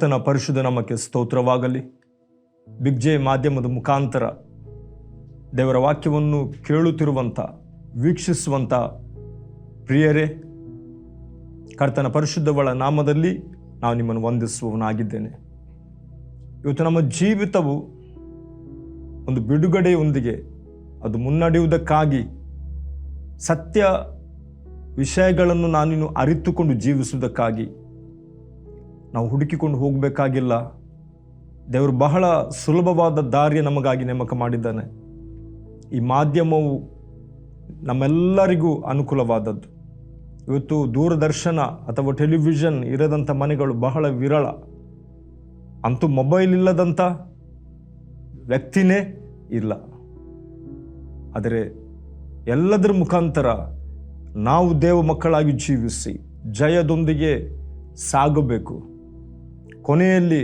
ಕರ್ತನ ಪರಿಶುದ್ಧ ನಮಕ್ಕೆ ಸ್ತೋತ್ರವಾಗಲಿ. ಬಿಗ್ ಜೆ ಮಾಧ್ಯಮದ ಮುಖಾಂತರ ದೇವರ ವಾಕ್ಯವನ್ನು ಕೇಳುತ್ತಿರುವಂಥ, ವೀಕ್ಷಿಸುವಂಥ ಪ್ರಿಯರೇ, ಕರ್ತನ ಪರಿಶುದ್ಧವಳ ನಾಮದಲ್ಲಿ ನಾವು ನಿಮ್ಮನ್ನು ವಂದಿಸುವವನಾಗಿದ್ದೇನೆ. ಇವತ್ತು ನಮ್ಮ ಜೀವಿತವು ಒಂದು ಬಿಡುಗಡೆಯೊಂದಿಗೆ, ಅದು ಮುನ್ನಡೆಯುವುದಕ್ಕಾಗಿ ಸತ್ಯ ವಿಷಯಗಳನ್ನು ನಾನಿನ್ನು ಅರಿತುಕೊಂಡು ಜೀವಿಸುವುದಕ್ಕಾಗಿ ನಾವು ಹುಡುಕಿಕೊಂಡು ಹೋಗಬೇಕಾಗಿಲ್ಲ. ದೇವರು ಬಹಳ ಸುಲಭವಾದ ದಾರಿಯ ನಮಗಾಗಿ ನೇಮಕ ಮಾಡಿದ್ದಾನೆ. ಈ ಮಾಧ್ಯಮವು ನಮ್ಮೆಲ್ಲರಿಗೂ ಅನುಕೂಲವಾದದ್ದು. ಇವತ್ತು ದೂರದರ್ಶನ ಅಥವಾ ಟೆಲಿವಿಷನ್ ಇರದಂಥ ಮನೆಗಳು ಬಹಳ ವಿರಳ. ಅಂತೂ ಮೊಬೈಲ್ ಇಲ್ಲದಂಥ ವ್ಯಕ್ತಿನೇ ಇಲ್ಲ. ಆದರೆ ಎಲ್ಲದರ ಮುಖಾಂತರ ನಾವು ದೇವ ಮಕ್ಕಳಾಗಿ ಜೀವಿಸಿ ಜಯದೊಂದಿಗೆ ಸಾಗಬೇಕು. ಕೊನೆಯಲ್ಲಿ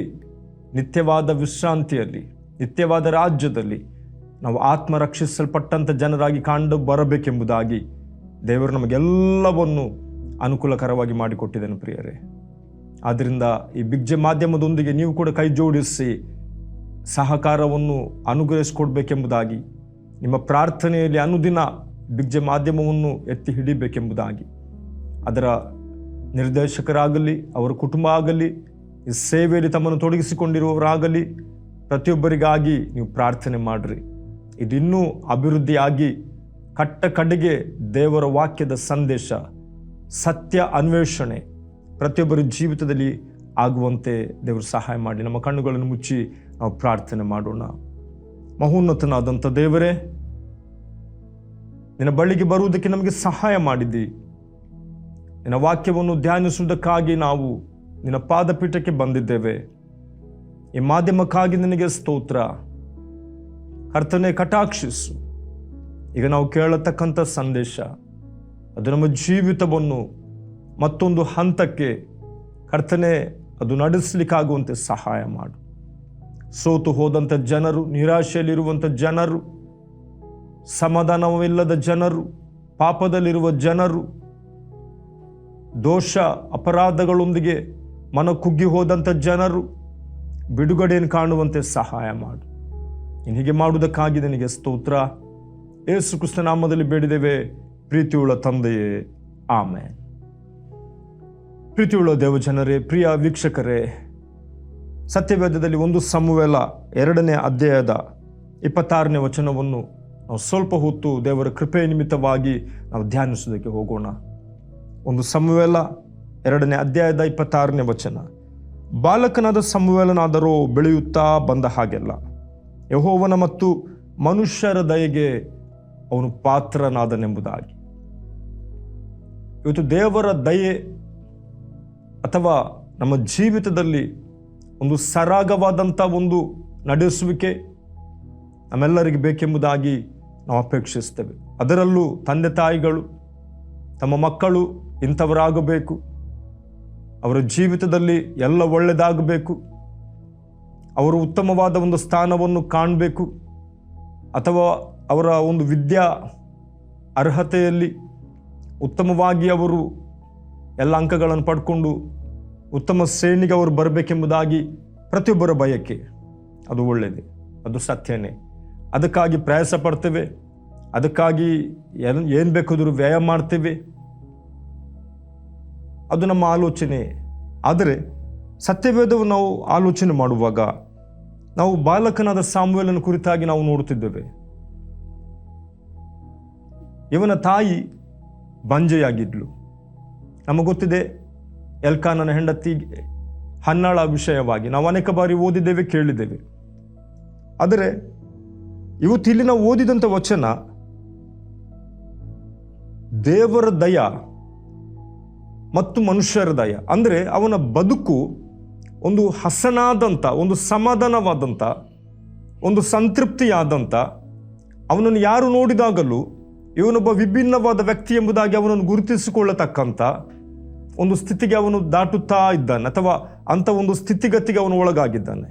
ನಿತ್ಯವಾದ ವಿಶ್ರಾಂತಿಯಲ್ಲಿ, ನಿತ್ಯವಾದ ರಾಜ್ಯದಲ್ಲಿ ನಾವು ಆತ್ಮ ರಕ್ಷಿಸಲ್ಪಟ್ಟಂಥ ಜನರಾಗಿ ಕಂಡು ಬರಬೇಕೆಂಬುದಾಗಿ ದೇವರು ನಮಗೆಲ್ಲವನ್ನು ಅನುಕೂಲಕರವಾಗಿ ಮಾಡಿಕೊಟ್ಟಿದ್ದೇನೆ ಪ್ರಿಯರೇ. ಆದ್ದರಿಂದ ಈ ಬಿಗ್ಜೆ ಮಾಧ್ಯಮದೊಂದಿಗೆ ನೀವು ಕೂಡ ಕೈ ಜೋಡಿಸಿ ಸಹಕಾರವನ್ನು ಅನುಗ್ರಹಿಸಿಕೊಡ್ಬೇಕೆಂಬುದಾಗಿ, ನಿಮ್ಮ ಪ್ರಾರ್ಥನೆಯಲ್ಲಿ ಅನುದಿನ ಬಿಗ್ಜೆ ಮಾಧ್ಯಮವನ್ನು ಎತ್ತಿ ಹಿಡಿಬೇಕೆಂಬುದಾಗಿ, ಅದರ ನಿರ್ದೇಶಕರಾಗಲಿ, ಅವರ ಕುಟುಂಬ ಆಗಲಿ ಈ ಸೇವೆಯಲ್ಲಿ ತಮ್ಮನ್ನು ತೊಡಗಿಸಿಕೊಂಡಿರುವವರಾಗಲಿ, ಪ್ರತಿಯೊಬ್ಬರಿಗಾಗಿ ನೀವು ಪ್ರಾರ್ಥನೆ ಮಾಡಿರಿ. ಇದು ಇನ್ನೂ ಅಭಿವೃದ್ಧಿಯಾಗಿ ಕಟ್ಟ ಕಡೆಗೆ ದೇವರ ವಾಕ್ಯದ ಸಂದೇಶ, ಸತ್ಯ ಅನ್ವೇಷಣೆ ಪ್ರತಿಯೊಬ್ಬರ ಜೀವಿತದಲ್ಲಿ ಆಗುವಂತೆ ದೇವರು ಸಹಾಯ ಮಾಡಿ. ನಮ್ಮ ಕಣ್ಣುಗಳನ್ನು ಮುಚ್ಚಿ ನಾವು ಪ್ರಾರ್ಥನೆ ಮಾಡೋಣ. ಮಹೋನ್ನತನಾದಂಥ ದೇವರೇ, ನಿನ್ನ ಬಳಿಗೆ ಬರುವುದಕ್ಕೆ ನಮಗೆ ಸಹಾಯ ಮಾಡಿದ್ದಿ. ನಿನ್ನ ವಾಕ್ಯವನ್ನು ಧ್ಯಾನಿಸುವುದಕ್ಕಾಗಿ ನಾವು ನಿನ್ನ ಪಾದಪೀಠಕ್ಕೆ ಬಂದಿದ್ದೇವೆ. ಈ ಮಾಧ್ಯಮಕ್ಕಾಗಿ ನಿನಗೆ ಸ್ತೋತ್ರ. ಕರ್ತನೆ, ಕಟಾಕ್ಷಿಸು. ಈಗ ನಾವು ಕೇಳತಕ್ಕಂಥ ಸಂದೇಶ, ಅದು ನಮ್ಮ ಜೀವಿತವನ್ನು ಮತ್ತೊಂದು ಹಂತಕ್ಕೆ, ಕರ್ತನೆ, ಅದು ನಡೆಸಲಿಕ್ಕಾಗುವಂತೆ ಸಹಾಯ ಮಾಡು. ಸೋತು ಹೋದಂಥ ಜನರು, ನಿರಾಶೆಯಲ್ಲಿರುವಂಥ ಜನರು, ಸಮಾಧಾನವಿಲ್ಲದ ಜನರು, ಪಾಪದಲ್ಲಿರುವ ಜನರು, ದೋಷ, ಅಪರಾಧಗಳೊಂದಿಗೆ ಮನ ಕುಗ್ಗಿ ಹೋದಂಥ ಜನರು ಬಿಡುಗಡೆಯನ್ನು ಕಾಣುವಂತೆ ಸಹಾಯ ಮಾಡು. ನೀನು ಹೀಗೆ ಮಾಡುವುದಕ್ಕಾಗಿ ನಿನಗೆ ಸ್ತೋತ್ರ. ಏಸು ಕೃಷ್ಣ ನಾಮದಲ್ಲಿ ಬೇಡಿದ್ದೇವೆ. ಪ್ರೀತಿಯುಳ್ಳ ತಂದೆಯೇ ಆಮೆ ಪ್ರೀತಿಯುಳ್ಳ ದೇವಜನರೇ ಪ್ರಿಯ ವೀಕ್ಷಕರೇ, ಸತ್ಯವೇದದಲ್ಲಿ ಒಂದು ಸಮುವೆಲ ಎರಡನೇ ಅಧ್ಯಾಯದ ಇಪ್ಪತ್ತಾರನೇ ವಚನವನ್ನು ನಾವು ಸ್ವಲ್ಪ ಹೊತ್ತು ದೇವರ ಕೃಪೆಯ ನಿಮಿತ್ತವಾಗಿ ನಾವು ಧ್ಯಾನಿಸೋದಕ್ಕೆ ಹೋಗೋಣ. ಒಂದು ಸಮುವೆಲ ಎರಡನೇ ಅಧ್ಯಾಯದ ಇಪ್ಪತ್ತಾರನೇ ವಚನ. ಬಾಲಕನಾದ ಸಮುವೇಲನಾದರೂ ಬೆಳೆಯುತ್ತಾ ಬಂದ ಹಾಗೆಲ್ಲ. ಯಹೋವನ ಮತ್ತು ಮನುಷ್ಯರ ದಯೆಗೆ ಅವನು ಪಾತ್ರನಾದನೆಂಬುದಾಗಿ. ಇವತ್ತು ದೇವರ ದಯೆ ಅಥವಾ ನಮ್ಮ ಜೀವಿತದಲ್ಲಿ ಒಂದು ಸರಾಗವಾದಂಥ ಒಂದು ನಡೆಸುವಿಕೆ ನಮ್ಮೆಲ್ಲರಿಗೆ ಬೇಕೆಂಬುದಾಗಿ ನಾವು ಅಪೇಕ್ಷಿಸ್ತೇವೆ. ಅದರಲ್ಲೂ ತಂದೆ ತಾಯಿಗಳು, ತಮ್ಮ ಮಕ್ಕಳು ಇಂಥವರಾಗಬೇಕು. ಅವರ ಜೀವಿತದಲ್ಲಿ ಎಲ್ಲ ಒಳ್ಳೆಯದಾಗಬೇಕು. ಅವರು ಉತ್ತಮವಾದ ಒಂದು ಸ್ಥಾನವನ್ನು ಕಾಣಬೇಕು. ಅಥವಾ ಅವರ ಒಂದು ವಿದ್ಯಾ ಅರ್ಹತೆಯಲ್ಲಿ ಉತ್ತಮವಾಗಿ ಅವರು ಎಲ್ಲ ಅಂಕಗಳನ್ನು ಪಡ್ಕೊಂಡು ಉತ್ತಮ ಶ್ರೇಣಿಗೆ ಅವರು ಬರಬೇಕೆಂಬುದಾಗಿ ಪ್ರತಿಯೊಬ್ಬರ ಬಯಕೆ. ಅದು ಒಳ್ಳೆಯದೆ, ಅದು ಸತ್ಯನೇ. ಅದಕ್ಕಾಗಿ ಪ್ರಯಾಸ ಪಡ್ತೇವೆ. ಅದಕ್ಕಾಗಿ ಏನು ಏನು ಬೇಕಾದರೂ ವ್ಯಾಯಾಮ ಮಾಡ್ತೇವೆ. ಅದು ನಮ್ಮ ಆಲೋಚನೆ. ಆದರೆ ಸತ್ಯವೇದವು ನಾವು ಆಲೋಚನೆ ಮಾಡುವಾಗ ನಾವು ಬಾಲಕನಾದ ಸಾಮುವೇಲನ ಕುರಿತಾಗಿ ನಾವು ನೋಡುತ್ತಿದ್ದೇವೆ. ಇವನ ತಾಯಿ ಬಂಜೆಯಾಗಿದ್ಲು. ನಮಗೆ ಗೊತ್ತಿದೆ ಎಲ್ಕಾನನ ಹೆಂಡತಿ ಹನ್ನಾಳ ವಿಷಯವಾಗಿ ನಾವು ಅನೇಕ ಬಾರಿ ಓದಿದ್ದೇವೆ, ಕೇಳಿದ್ದೇವೆ. ಆದರೆ ಇವತ್ತು ಇಲ್ಲಿ ನಾವು ಓದಿದಂಥ ವಚನ ದೇವರ ದಯ ಮತ್ತು ಮನುಷ್ಯರ ದಯ. ಅಂದರೆ ಅವನ ಬದುಕು ಒಂದು ಹಸನಾದಂಥ ಒಂದು ಸಮಾಧಾನವಾದಂಥ ಒಂದು ಸಂತೃಪ್ತಿಯಾದಂಥ ಅವನನ್ನು ಯಾರು ನೋಡಿದಾಗಲೂ ಇವನೊಬ್ಬ ವಿಭಿನ್ನವಾದ ವ್ಯಕ್ತಿ ಎಂಬುದಾಗಿ ಅವನನ್ನು ಗುರುತಿಸಿಕೊಳ್ಳತಕ್ಕಂಥ ಒಂದು ಸ್ಥಿತಿಗೆ ಅವನು ದಾಟುತ್ತಾ ಇದ್ದಾನೆ, ಅಥವಾ ಅಂಥ ಒಂದು ಸ್ಥಿತಿಗತಿಗೆ ಅವನು ಒಳಗಾಗಿದ್ದಾನೆ.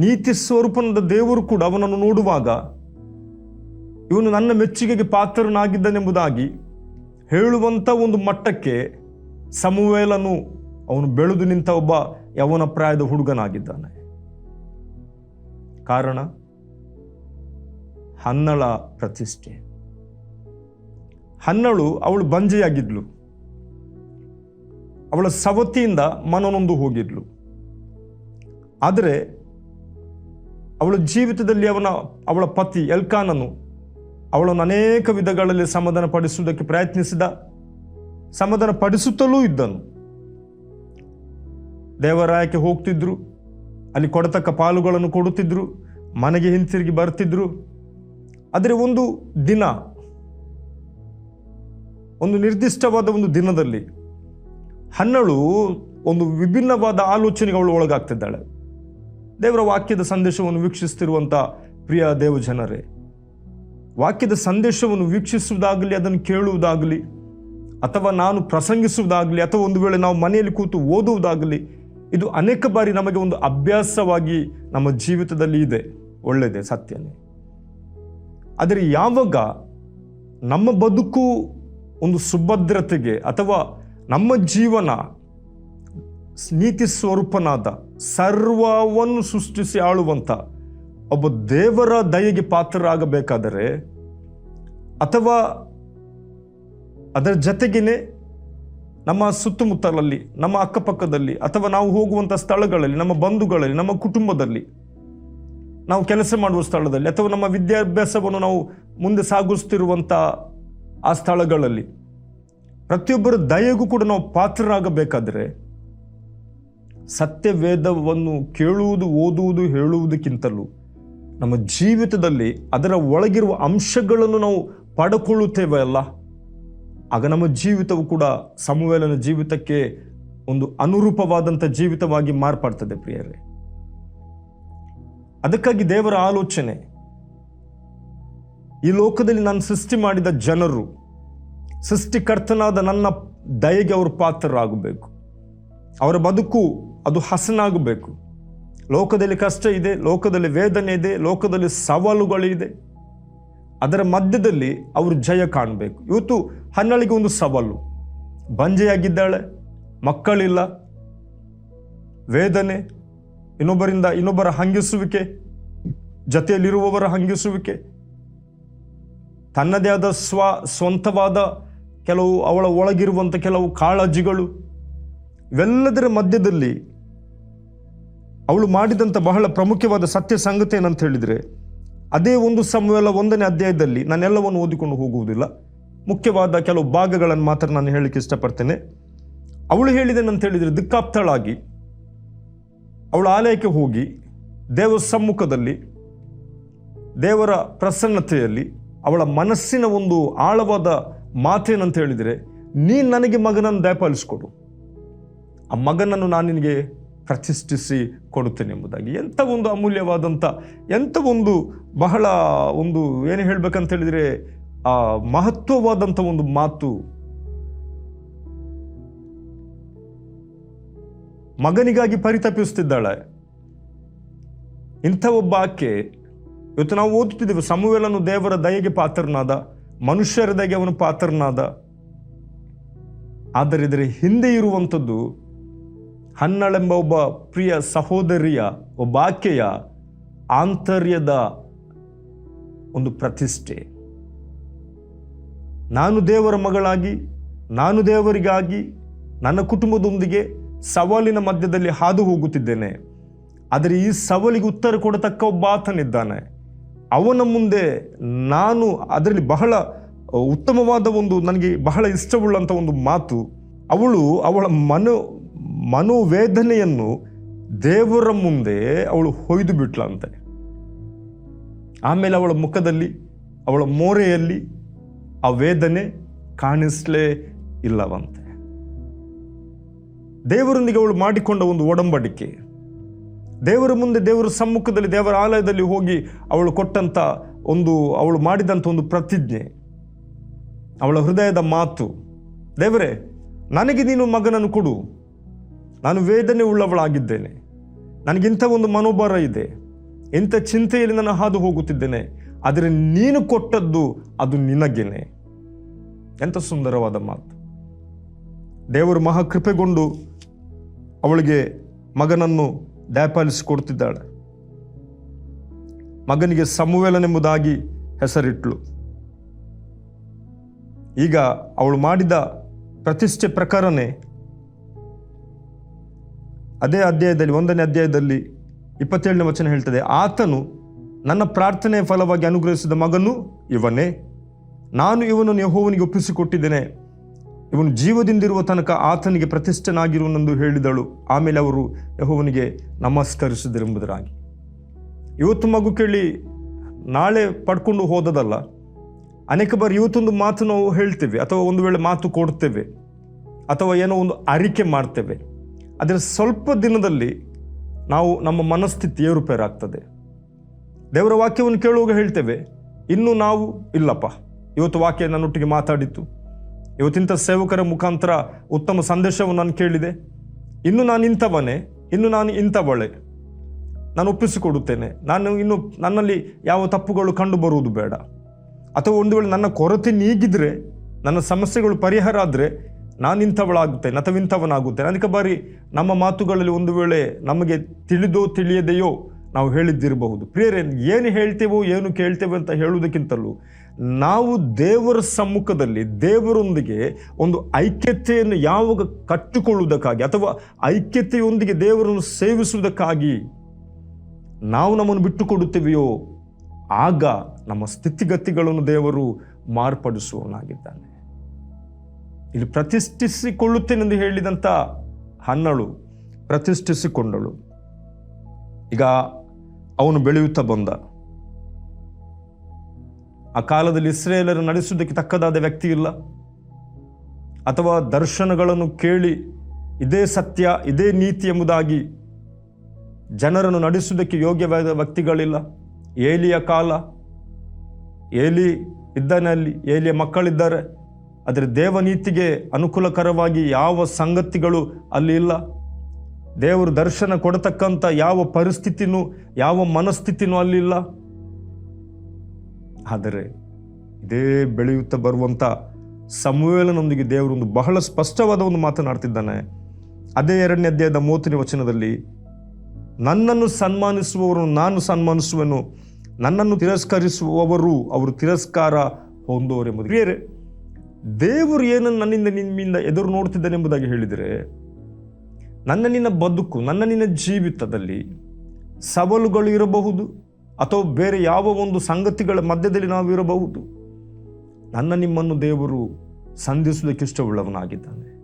ನೀತಿ ಸ್ವರೂಪನದ ದೇವರು ಕೂಡ ಅವನನ್ನು ನೋಡುವಾಗ ಇವನು ನನ್ನ ಮೆಚ್ಚುಗೆಗೆ ಪಾತ್ರನಾಗಿದ್ದನೆಂಬುದಾಗಿ ಹೇಳುವಂಥ ಒಂದು ಮಟ್ಟಕ್ಕೆ ಸಮುವೇಲನು ಅವನು ಬೆಳೆದು ನಿಂತ ಒಬ್ಬ ಯವನ ಪ್ರಾಯದ ಹುಡುಗನಾಗಿದ್ದಾನೆ. ಕಾರಣ? ಹನ್ನಳ ಪ್ರತಿಷ್ಠೆ. ಹನ್ನಳು ಅವಳು ಬಂಜೆಯಾಗಿದ್ಲು. ಅವಳ ಸವತಿಯಿಂದ ಮನನೊಂದು ಹೋಗಿದ್ಲು. ಆದರೆ ಅವಳ ಜೀವಿತದಲ್ಲಿ ಅವನ, ಅವಳ ಪತಿ ಎಲ್ಕಾನನು ಅವಳನ್ನು ಅನೇಕ ವಿಧಗಳಲ್ಲಿ ಸಮಾಧಾನ ಪಡಿಸುವುದಕ್ಕೆ ಪ್ರಯತ್ನಿಸಿದ. ಸಮಾಧಾನ ಪಡಿಸುತ್ತಲೂ ಇದ್ದನು. ದೇವರಾಯಕ್ಕೆ ಹೋಗ್ತಿದ್ರು. ಅಲ್ಲಿ ಕೊಡತಕ್ಕ ಪಾಲುಗಳನ್ನು ಕೊಡುತ್ತಿದ್ರು. ಮನೆಗೆ ಹಿಂತಿರುಗಿ ಬರ್ತಿದ್ರು. ಆದರೆ ಒಂದು ದಿನ, ಒಂದು ನಿರ್ದಿಷ್ಟವಾದ ಒಂದು ದಿನದಲ್ಲಿ ಹನ್ನಳು ಒಂದು ವಿಭಿನ್ನವಾದ ಆಲೋಚನೆಗೆ ಅವಳು ಒಳಗಾಗ್ತಿದ್ದಾಳೆ. ದೇವರ ವಾಕ್ಯದ ಸಂದೇಶವನ್ನು ವೀಕ್ಷಿಸ್ತಿರುವಂಥ ಪ್ರಿಯ ದೇವ ಜನರೇ ವಾಕ್ಯದ ಸಂದೇಶವನ್ನು ವೀಕ್ಷಿಸುವುದಾಗಲಿ, ಅದನ್ನು ಕೇಳುವುದಾಗಲಿ, ಅಥವಾ ನಾನು ಪ್ರಸಂಗಿಸುವುದಾಗಲಿ, ಅಥವಾ ಒಂದು ವೇಳೆ ನಾವು ಮನೆಯಲ್ಲಿ ಕೂತು ಓದುವುದಾಗಲಿ, ಇದು ಅನೇಕ ಬಾರಿ ನಮಗೆ ಒಂದು ಅಭ್ಯಾಸವಾಗಿ ನಮ್ಮ ಜೀವಿತದಲ್ಲಿ ಇದೆ. ಒಳ್ಳೆಯದೇ, ಸತ್ಯನೇ. ಆದರೆ ಯಾವಾಗ ನಮ್ಮ ಬದುಕು ಒಂದು ಸುಭದ್ರತೆಗೆ ಅಥವಾ ನಮ್ಮ ಜೀವನ ನೀತಿ ಸ್ವರೂಪನಾದ ಸರ್ವವನ್ನು ಸೃಷ್ಟಿಸಿ ಆಳುವಂತ ಒಬ್ಬ ದೇವರ ದಯೆಗೆ ಪಾತ್ರರಾಗಬೇಕಾದರೆ ಅಥವಾ ಅದರ ಜೊತೆಗೇನೆ ನಮ್ಮ ಸುತ್ತಮುತ್ತಲಲ್ಲಿ, ನಮ್ಮ ಅಕ್ಕಪಕ್ಕದಲ್ಲಿ ಅಥವಾ ನಾವು ಹೋಗುವಂಥ ಸ್ಥಳಗಳಲ್ಲಿ, ನಮ್ಮ ಬಂಧುಗಳಲ್ಲಿ, ನಮ್ಮ ಕುಟುಂಬದಲ್ಲಿ ನಾವು ಕೆಲಸ ಮಾಡುವ ಸ್ಥಳದಲ್ಲಿ ಅಥವಾ ನಮ್ಮ ವಿದ್ಯಾಭ್ಯಾಸವನ್ನು ನಾವು ಮುಂದೆ ಸಾಗಿಸ್ತಿರುವಂಥ ಆ ಸ್ಥಳಗಳಲ್ಲಿ ಪ್ರತಿಯೊಬ್ಬರ ದಯೆಗೂ ಕೂಡ ನಾವು ಪಾತ್ರರಾಗಬೇಕಾದರೆ ಸತ್ಯವೇದವನ್ನು ಕೇಳುವುದು, ಓದುವುದು, ಹೇಳುವುದಕ್ಕಿಂತಲೂ ನಮ್ಮ ಜೀವಿತದಲ್ಲಿ ಅದರ ಒಳಗಿರುವ ಅಂಶಗಳನ್ನು ನಾವು ಪಡ್ಕೊಳ್ಳುತ್ತೇವೆ ಅಲ್ಲ? ಆಗ ನಮ್ಮ ಜೀವಿತವು ಕೂಡ ಸಮುವೇಲನ ಜೀವಿತಕ್ಕೆ ಒಂದು ಅನುರೂಪವಾದಂಥ ಜೀವಿತವಾಗಿ ಮಾರ್ಪಡ್ತದೆ ಪ್ರಿಯರೇ. ಅದಕ್ಕಾಗಿ ದೇವರ ಆಲೋಚನೆ, ಈ ಲೋಕದಲ್ಲಿ ನಾನು ಸೃಷ್ಟಿ ಮಾಡಿದ ಜನರು, ಸೃಷ್ಟಿಕರ್ತನಾದ ನನ್ನ ದಯೆಗೆ ಅವರು ಪಾತ್ರರಾಗಬೇಕು. ಅವರ ಬದುಕು ಅದು ಹಸನಾಗಬೇಕು. ಲೋಕದಲ್ಲಿ ಕಷ್ಟ ಇದೆ, ಲೋಕದಲ್ಲಿ ವೇದನೆ ಇದೆ, ಲೋಕದಲ್ಲಿ ಸವಾಲುಗಳಿದೆ. ಅದರ ಮಧ್ಯದಲ್ಲಿ ಅವರು ಜಯ ಕಾಣಬೇಕು. ಇವತ್ತು ಹನ್ನಳಿಗೆ ಒಂದು ಸವಾಲು. ಬಂಜೆಯಾಗಿದ್ದಾಳೆ, ಮಕ್ಕಳಿಲ್ಲ, ವೇದನೆ, ಇನ್ನೊಬ್ಬರಿಂದ ಇನ್ನೊಬ್ಬರ ಹಂಗಿಸುವಿಕೆ, ಜೊತೆಯಲ್ಲಿರುವವರ ಹಂಗಿಸುವಿಕೆ, ತನ್ನದೇ ಆದ ಸ್ವ, ಸ್ವಂತವಾದ ಕೆಲವು ಅವಳ ಒಳಗಿರುವಂಥ ಕೆಲವು ಕಾಳಜಿಗಳು, ಇವೆಲ್ಲದರ ಮಧ್ಯದಲ್ಲಿ ಅವಳು ಮಾಡಿದಂಥ ಬಹಳ ಪ್ರಮುಖವಾದ ಸತ್ಯ ಸಂಗತಿ ಏನಂತ ಹೇಳಿದರೆ, ಅದೇ ಒಂದು ಸಮಯಲ ಒಂದನೇ ಅಧ್ಯಾಯದಲ್ಲಿ ನಾನೆಲ್ಲವನ್ನು ಓದಿಕೊಂಡು ಹೋಗುವುದಿಲ್ಲ. ಮುಖ್ಯವಾದ ಕೆಲವು ಭಾಗಗಳನ್ನು ಮಾತ್ರ ನಾನು ಹೇಳಲಿಕ್ಕೆ ಇಷ್ಟಪಡ್ತೇನೆ. ಅವಳು ಹೇಳಿದೇನಂತ ಹೇಳಿದರೆ, ದಿಕ್ಕಾಪ್ತಳಾಗಿ ಅವಳು ಆಲಯಕ್ಕೆ ಹೋಗಿ, ದೇವರ ಸಮ್ಮುಖದಲ್ಲಿ, ದೇವರ ಪ್ರಸನ್ನತೆಯಲ್ಲಿ ಅವಳ ಮನಸ್ಸಿನ ಒಂದು ಆಳವಾದ ಮಾತೇನಂತ ಹೇಳಿದರೆ, ನೀನು ನನಗೆ ಮಗನನ್ನು ದಯಪಾಲಿಸ್ಕೊಡು. ಆ ಮಗನನ್ನು ನಾನು ನಿನಗೆ ಪ್ರತಿಷ್ಠಿಸಿ ಕೊಡುತ್ತೇನೆ ಎಂಬುದಾಗಿ. ಎಂಥ ಒಂದು ಅಮೂಲ್ಯವಾದಂಥ, ಎಂಥ ಒಂದು ಬಹಳ ಒಂದು ಏನು ಹೇಳಬೇಕಂತ ಹೇಳಿದರೆ, ಆ ಮಹತ್ವವಾದಂಥ ಒಂದು ಮಾತು. ಮಗನಿಗಾಗಿ ಪರಿತಪಿಸುತ್ತಿದ್ದಾಳೆ. ಇಂಥ ಒಬ್ಬ ಆಕೆ, ಇವತ್ತು ನಾವು ಓದುತ್ತಿದ್ದೇವೆ ಸಮುವೇಲನು ದೇವರ ದಯೆಗೆ ಪಾತ್ರನಾದ, ಮನುಷ್ಯರ ದಯೆಗೆ ಅವನು ಪಾತ್ರನಾದ. ಆದರೆ ಇದರ ಹಿಂದೆ ಇರುವಂಥದ್ದು ಹನ್ನಳೆಂಬ ಒಬ್ಬ ಪ್ರಿಯ ಸಹೋದರಿಯ, ಒಬ್ಬ ಆಕೆಯ ಆಂತರ್ಯದ ಒಂದು ಪ್ರತಿಷ್ಠೆ. ನಾನು ದೇವರ ಮಗಳಾಗಿ, ನಾನು ದೇವರಿಗಾಗಿ, ನನ್ನ ಕುಟುಂಬದೊಂದಿಗೆ ಸವಾಲಿನ ಮಧ್ಯದಲ್ಲಿ ಹಾದು ಹೋಗುತ್ತಿದ್ದೇನೆ. ಆದರೆ ಈ ಸವಾಲಿಗೆ ಉತ್ತರ ಕೊಡತಕ್ಕ ಒಬ್ಬ ಆತನಿದ್ದಾನೆ. ಅವನ ಮುಂದೆ ನಾನು ಅದರಲ್ಲಿ ಬಹಳ, ಉತ್ತಮವಾದ ಒಂದು, ನನಗೆ ಬಹಳ ಇಷ್ಟವುಳ್ಳಂಥ ಒಂದು ಮಾತು, ಅವಳು ಅವಳ ಮನೋ ಮನೋವೇದನೆಯನ್ನು ದೇವರ ಮುಂದೆ ಅವಳು ಹೊಯ್ದು ಬಿಟ್ಲಂತೆ. ಆಮೇಲೆ ಅವಳ ಮುಖದಲ್ಲಿ, ಅವಳ ಮೋರೆಯಲ್ಲಿ ಆ ವೇದನೆ ಕಾಣಿಸ್ಲೇ ಇಲ್ಲವಂತೆ. ದೇವರೊಂದಿಗೆ ಅವಳು ಮಾಡಿಕೊಂಡ ಒಂದು ಒಡಂಬಡಿಕೆ. ದೇವರ ಮುಂದೆ ದೇವರ ಸಮ್ಮುಖದಲ್ಲಿ, ದೇವರ ಆಲಯದಲ್ಲಿ ಹೋಗಿ ಅವಳು ಕೊಟ್ಟಂತ ಒಂದು, ಅವಳು ಮಾಡಿದಂಥ ಒಂದು ಪ್ರತಿಜ್ಞೆ. ಅವಳ ಹೃದಯದ ಮಾತು, ದೇವರೇ, ನನಗೆ ನೀನು ಮಗನನ್ನು ಕೊಡು. ನಾನು ವೇದನೆ ಉಳ್ಳವಳಾಗಿದ್ದೇನೆ ನನಗಿಂಥ ಒಂದು ಮನೋಭಾರ ಇದೆ. ಇಂಥ ಚಿಂತೆಯಲ್ಲಿ ನಾನು ಹಾದು ಹೋಗುತ್ತಿದ್ದೇನೆ. ಆದರೆ ನೀನು ಕೊಟ್ಟದ್ದು ಅದು ನಿನಗೇನೆ. ಎಂಥ ಸುಂದರವಾದ ಮಾತು. ದೇವರು ಮಹಾಕೃಪೆಗೊಂಡು ಅವಳಿಗೆ ಮಗನನ್ನು ದಯಪಾಲಿಸಿಕೊಡ್ತಿದ್ದಾಳೆ ಮಗನಿಗೆ ಸಮುವೇಲನೆಂಬುದಾಗಿ ಹೆಸರಿಟ್ಲು. ಈಗ ಅವಳು ಮಾಡಿದ ಪ್ರತಿಷ್ಠೆ ಪ್ರಕಾರನೇ ಅದೇ ಅಧ್ಯಾಯದಲ್ಲಿ, ಒಂದನೇ ಅಧ್ಯಾಯದಲ್ಲಿ ಇಪ್ಪತ್ತೇಳನೇ ವಚನ ಹೇಳ್ತದೆ, ಆತನು ನನ್ನ ಪ್ರಾರ್ಥನೆಯ ಫಲವಾಗಿ ಅನುಗ್ರಹಿಸಿದ ಮಗನು ಇವನೇ. ನಾನು ಇವನನ್ನು ಯಹೋವನಿಗೆ ಒಪ್ಪಿಸಿಕೊಟ್ಟಿದ್ದೇನೆ. ಇವನು ಜೀವದಿಂದಿರುವ ತನಕ ಆತನಿಗೆ ಪ್ರತಿಷ್ಠನಾಗಿರುವನೆಂದು ಹೇಳಿದಳು. ಆಮೇಲೆ ಅವರು ಯಹೋವನಿಗೆ ನಮಸ್ಕರಿಸಿದರೆಂಬುದರಾಗಿ. ಇವತ್ತು ಮಗು ಕೇಳಿ, ನಾಳೆ ಪಡ್ಕೊಂಡು ಹೋದದಲ್ಲ. ಅನೇಕ ಬಾರಿ ಇವತ್ತೊಂದು ಮಾತು ನಾವು ಹೇಳ್ತೇವೆ, ಅಥವಾ ಒಂದು ವೇಳೆ ಮಾತು ಕೊಡ್ತೇವೆ, ಅಥವಾ ಏನೋ ಒಂದು ಅರಿಕೆ ಮಾಡ್ತೇವೆ. ಅದರ ಸ್ವಲ್ಪ ದಿನದಲ್ಲಿ ನಾವು ನಮ್ಮ ಮನಸ್ಥಿತಿ ಏರುಪೇರಾಗ್ತದೆ. ದೇವರ ವಾಕ್ಯವನ್ನು ಕೇಳುವಾಗ ಹೇಳ್ತೇವೆ, ಇನ್ನು ನಾವು ಇಲ್ಲಪ್ಪ. ಇವತ್ತು ವಾಕ್ಯ ನನ್ನೊಟ್ಟಿಗೆ ಮಾತಾಡಿತ್ತು ಇವತ್ತಿಂಥ ಸೇವಕರ ಮುಖಾಂತರ ಉತ್ತಮ ಸಂದೇಶವನ್ನು ನಾನು ಕೇಳಿದೆ. ಇನ್ನು ನಾನು ಇಂಥವನೇ, ಇನ್ನು ನಾನು ಇಂಥವಳೆ. ನಾನು ಒಪ್ಪಿಸಿಕೊಡುತ್ತೇನೆ. ನಾನು ಇನ್ನು ನನ್ನಲ್ಲಿ ಯಾವ ತಪ್ಪುಗಳು ಕಂಡು ಬರುವುದು ಬೇಡ. ಅಥವಾ ಒಂದು ವೇಳೆ ನನ್ನ ಕೊರತೆ ನೀಗಿದ್ರೆ, ನನ್ನ ಸಮಸ್ಯೆಗಳು ಪರಿಹಾರ ಆದರೆ ನಾನು ಇಂಥವಳಾಗುತ್ತೇನೆ ಅಥವಾ ಇಂಥವನಾಗುತ್ತೇನೆ ಅನೇಕ ಬಾರಿ ನಮ್ಮ ಮಾತುಗಳಲ್ಲಿ ಒಂದು ವೇಳೆ ನಮಗೆ ತಿಳಿದೋ ತಿಳಿಯದೆಯೋ ನಾವು ಹೇಳಿದ್ದಿರಬಹುದು. ಪ್ರಿಯರೇ, ಏನು ಹೇಳ್ತೇವೋ, ಏನು ಕೇಳ್ತೇವೆ ಅಂತ ಹೇಳುವುದಕ್ಕಿಂತಲೂ ನಾವು ದೇವರ ಸಮ್ಮುಖದಲ್ಲಿ, ದೇವರೊಂದಿಗೆ ಒಂದು ಐಕ್ಯತೆಯನ್ನು ಯಾವಾಗ ಕಟ್ಟಿಕೊಳ್ಳುವುದಕ್ಕಾಗಿ ಅಥವಾ ಐಕ್ಯತೆಯೊಂದಿಗೆ ದೇವರನ್ನು ಸೇವಿಸುವುದಕ್ಕಾಗಿ ನಾವು ನಮ್ಮನ್ನು ಬಿಟ್ಟುಕೊಡುತ್ತೇವೆಯೋ, ಆಗ ನಮ್ಮ ಸ್ಥಿತಿಗತಿಗಳನ್ನು ದೇವರು ಮಾರ್ಪಡಿಸುವವನಾಗಿದ್ದಾನೆ. ಇಲ್ಲಿ ಪ್ರತಿಷ್ಠಿಸಿಕೊಳ್ಳುತ್ತೇನೆಂದು ಹೇಳಿದಂಥ ಹನ್ನಳು ಪ್ರತಿಷ್ಠಿಸಿಕೊಂಡಳು. ಈಗ ಅವನು ಬೆಳೆಯುತ್ತಾ ಬಂದ. ಆ ಕಾಲದಲ್ಲಿ ಇಸ್ರೇಲರು ನಡೆಸುವುದಕ್ಕೆ ತಕ್ಕದಾದ ವ್ಯಕ್ತಿ ಇಲ್ಲ. ಅಥವಾ ದರ್ಶನಗಳನ್ನು ಕೇಳಿ ಇದೇ ಸತ್ಯ, ಇದೇ ನೀತಿ ಎಂಬುದಾಗಿ ಜನರನ್ನು ನಡೆಸುವುದಕ್ಕೆ ಯೋಗ್ಯವಾದ ವ್ಯಕ್ತಿಗಳಿಲ್ಲ. ಏಲಿಯ ಕಾಲ, ಏಲಿ ಇದ್ದನಲ್ಲಿ ಏಲಿಯ ಮಕ್ಕಳಿದ್ದಾರೆ. ಆದರೆ ದೇವನೀತಿಗೆ ಅನುಕೂಲಕರವಾಗಿ ಯಾವ ಸಂಗತಿಗಳು ಅಲ್ಲಿ ಇಲ್ಲ. ದೇವರು ದರ್ಶನ ಕೊಡತಕ್ಕಂಥ ಯಾವ ಪರಿಸ್ಥಿತಿನೂ, ಯಾವ ಮನಸ್ಥಿತಿನೂ ಅಲ್ಲಿಲ್ಲ ಆದರೆ ಇದೇ ಬೆಳೆಯುತ್ತಾ ಬರುವಂಥ ಸಮುವೇಲನೊಂದಿಗೆ ದೇವರೊಂದು ಬಹಳ ಸ್ಪಷ್ಟವಾದ ಒಂದು ಮಾತನಾಡ್ತಿದ್ದಾನೆ ಅದೇ ಎರಡನೇ ಅಧ್ಯಾಯದ ಮೂವತ್ತನೇ ವಚನದಲ್ಲಿ, ನನ್ನನ್ನು ಸನ್ಮಾನಿಸುವವರು ನಾನು ಸನ್ಮಾನಿಸುವೆನು. ನನ್ನನ್ನು ತಿರಸ್ಕರಿಸುವವರು ಅವರು ತಿರಸ್ಕಾರ ಹೊಂದುವರೆಂಬುದು. ಪ್ರಿಯರೇ ದೇವರು ಏನನ್ನು ನನ್ನಿಂದ ನಿಮ್ಮಿಂದ ಎದುರು ನೋಡ್ತಿದ್ದಾನೆಂಬುದಾಗಿ ಹೇಳಿದರೆ, ನನ್ನ ನಿನ್ನ ಬದುಕು, ನನ್ನ ನಿನ್ನ ಜೀವಿತದಲ್ಲಿ ಸವಾಲುಗಳು ಇರಬಹುದು ಅಥವಾ ಬೇರೆ ಯಾವ ಒಂದು ಸಂಗತಿಗಳ ಮಧ್ಯದಲ್ಲಿ ನಾವು ಇರಬಹುದು. ನನ್ನ ನಿಮ್ಮನ್ನು ದೇವರು ಸಂಧಿಸುವುದಕ್ಕೆ ಇಷ್ಟವುಳ್ಳವನಾಗಿದ್ದಾನೆ.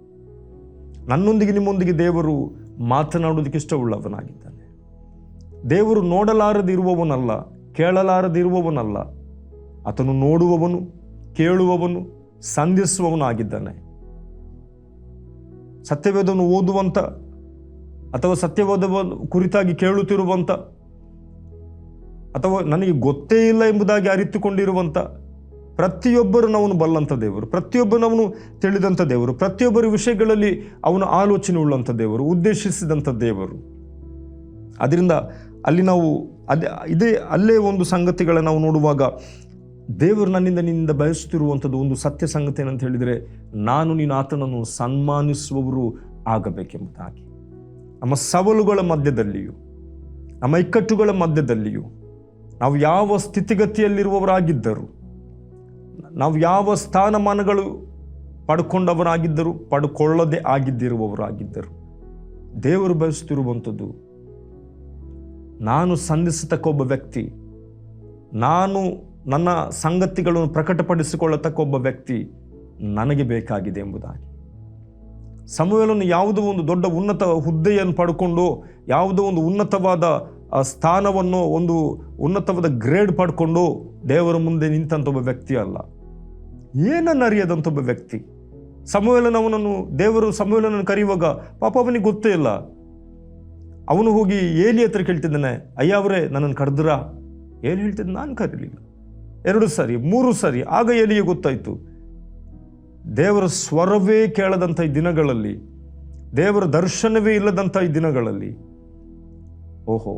ನನ್ನೊಂದಿಗೆ ನಿಮ್ಮೊಂದಿಗೆ ದೇವರು ಮಾತನಾಡುವುದಕ್ಕೆ ಇಷ್ಟವುಳ್ಳವನಾಗಿದ್ದಾನೆ. ದೇವರು ನೋಡಲಾರದಿರುವವನಲ್ಲ ಕೇಳಲಾರದಿರುವವನಲ್ಲ ಆತನು ನೋಡುವವನು, ಕೇಳುವವನು ಸಂಧಿಸುವವನಾಗಿದ್ದಾನೆ. ಸತ್ಯವೇದವನ್ನು ಓದುವಂಥ ಅಥವಾ ಸತ್ಯವಾದ ಕುರಿತಾಗಿ ಕೇಳುತ್ತಿರುವಂಥ ಅಥವಾ ನನಗೆ ಗೊತ್ತೇ ಇಲ್ಲ ಎಂಬುದಾಗಿ ಅರಿತುಕೊಂಡಿರುವಂಥ ಪ್ರತಿಯೊಬ್ಬರು ಅವನು ಬಲ್ಲಂಥ ದೇವರು ಪ್ರತಿಯೊಬ್ಬನವನು ತಿಳಿದಂಥ ದೇವರು, ಪ್ರತಿಯೊಬ್ಬರ ವಿಷಯಗಳಲ್ಲಿ ಅವನ ಆಲೋಚನೆ ಉಳ್ಳಂಥ ದೇವರು, ಉದ್ದೇಶಿಸಿದಂಥ ದೇವರು. ಅದರಿಂದ ಅಲ್ಲಿ ನಾವು ಅದೇ, ಇದೇ ಅಲ್ಲೇ ಒಂದು ಸಂಗತಿಗಳನ್ನು ನಾವು ನೋಡುವಾಗ ದೇವರು ನನ್ನಿಂದ ನಿನ್ನಿಂದ ಬಯಸುತ್ತಿರುವಂಥದ್ದು ಒಂದು ಸತ್ಯ ಸಂಗತಿ ಏನಂತ ಹೇಳಿದರೆ, ನಾನು ನೀನು ಆತನನ್ನು ಸನ್ಮಾನಿಸುವವರು ಆಗಬೇಕೆಂಬುದಾಗಿ. ನಮ್ಮ ಸವಾಲುಗಳ ಮಧ್ಯದಲ್ಲಿಯೂ, ನಮ್ಮ ಇಕ್ಕಟ್ಟುಗಳ ಮಧ್ಯದಲ್ಲಿಯೂ, ನಾವು ಯಾವ ಸ್ಥಿತಿಗತಿಯಲ್ಲಿರುವವರಾಗಿದ್ದರು, ನಾವು ಯಾವ ಸ್ಥಾನಮಾನಗಳು ಪಡ್ಕೊಂಡವರಾಗಿದ್ದರು, ಪಡ್ಕೊಳ್ಳದೆ ಆಗಿದ್ದಿರುವವರಾಗಿದ್ದರು, ದೇವರು ಬಯಸುತ್ತಿರುವಂಥದ್ದು, ನಾನು ಸಂಧಿಸತಕ್ಕ ಒಬ್ಬ ವ್ಯಕ್ತಿ, ನಾನು ನನ್ನ ಸಂಗತಿಗಳನ್ನು ಪ್ರಕಟಪಡಿಸಿಕೊಳ್ಳತಕ್ಕ ಒಬ್ಬ ವ್ಯಕ್ತಿ ನನಗೆ ಬೇಕಾಗಿದೆ ಎಂಬುದಾಗಿ. ಸಮುವೇಲನ್ನು ಯಾವುದೋ ಒಂದು ದೊಡ್ಡ ಉನ್ನತ ಹುದ್ದೆಯನ್ನು ಪಡ್ಕೊಂಡು ಯಾವುದೋ ಒಂದು ಉನ್ನತವಾದ ಸ್ಥಾನವನ್ನು, ಒಂದು ಉನ್ನತವಾದ ಗ್ರೇಡ್ ಪಡ್ಕೊಂಡು ದೇವರ ಮುಂದೆ ನಿಂತಂಥ ಒಬ್ಬ ವ್ಯಕ್ತಿ ಅಲ್ಲ. ಏನನ್ನು ಅರಿಯದಂಥ ಒಬ್ಬ ವ್ಯಕ್ತಿ. ಸಮುವೇಲನವನನ್ನು ದೇವರು ಸಮುವೇಲನನ್ನು ಕರೆಯುವಾಗ, ಪಾಪ ಅವನಿಗೆ ಗೊತ್ತೇ ಇಲ್ಲ. ಅವನು ಹೋಗಿ ಏಲಿ ಹತ್ರ ಕೇಳ್ತಿದ್ದಾನೆ, ಅಯ್ಯ ಅವರೇ, ನನ್ನನ್ನು ಕರೆದ್ರಾ? ಏನು ಹೇಳ್ತಿದ್ದೆ ನಾನು ಕರೀಲಿಲ್ಲ. ಎರಡು ಸರಿ, ಮೂರು ಸರಿ, ಆಗ ಏಲಿಗೆ ಗೊತ್ತಾಯಿತು. ದೇವರ ಸ್ವರವೇ ಕೇಳದಂಥ ಈ ದಿನಗಳಲ್ಲಿ, ದೇವರ ದರ್ಶನವೇ ಇಲ್ಲದಂಥ ಈ ದಿನಗಳಲ್ಲಿ, ಓಹೋ